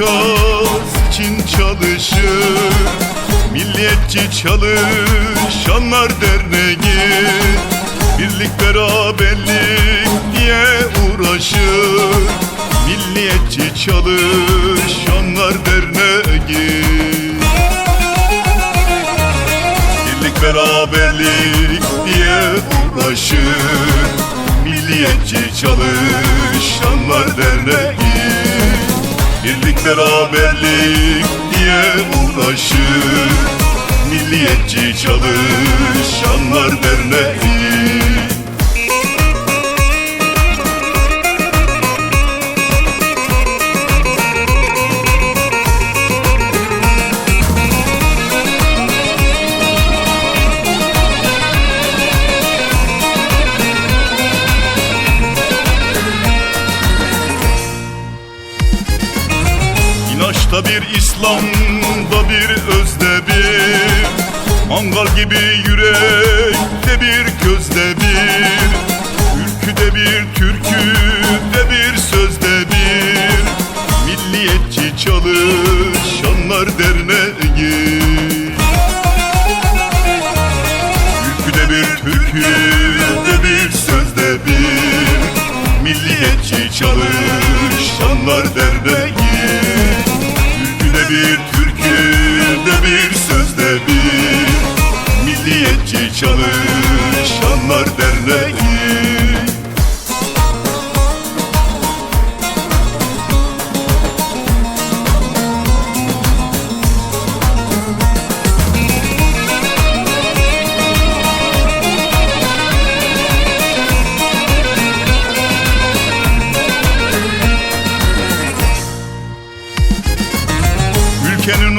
ikaz için çalışır. Milliyetçi çalışanlar derneği. Birlik beraberlik diye uğraşır. Milliyetçi çalışanlar derneği. Birlik beraberlik diye uğraşır. Milliyetçi çalışanlar derneği Birlik beraberlik diye uğraşır. Milliyetçi çalışanlar derneği Bir İslam'da bir özde bir. Mangal gibi yürekte bir gözde bir. Ülküde bir türküde bir sözde bir. Milliyetçi çalışanlar derneği. Ülküde bir türküde bir sözde bir. Milliyetçi çalışanlar derneği bir türküde bir sözde bir Milliyetçi çalışanlar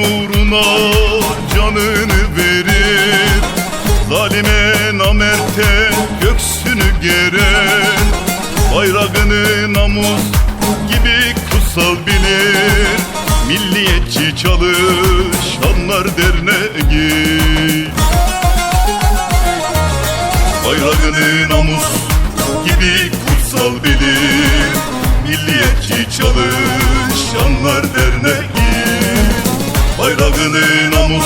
uğruna canını verir. Zalime namerte göksünü gerer Bayrağını namus gibi kutsal bilir. Milliyetçi çalışanlar derneği Bayrağını namus gibi kutsal bilir. Milliyetçi çalışanlar derneği Bayrağını namus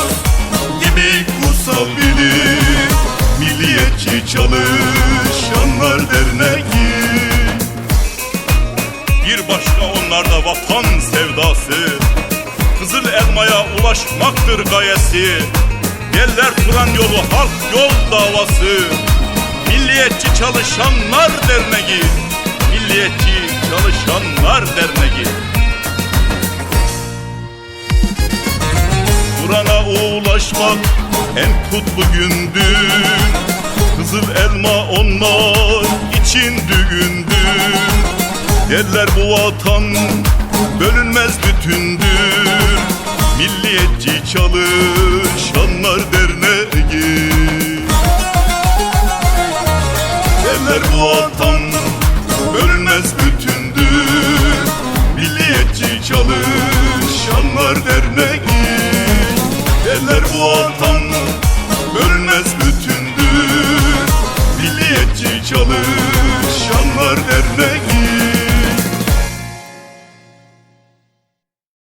gibi kutsal bilir. Milliyetçi çalışanlar derneği. Bir başka onlarda vatan sevdası. Kızıl elmaya ulaşmaktır gayesi. Yeller Turan yolu halk yol davası. Milliyetçi Çalışanlar Derneği. Milliyetçi Çalışanlar Derneği Kur'an'a ulaşmak en kutlu gündür. Kızıl elma onlar için düğündür. Derler bu vatan bölünmez bütündür. Milliyetçi Çalışanlar Derneği. Derler bu vatan bölünmez bütündür. Milliyetçi Çalışanlar Derneği Milliyetçi Çalışanlar Derneği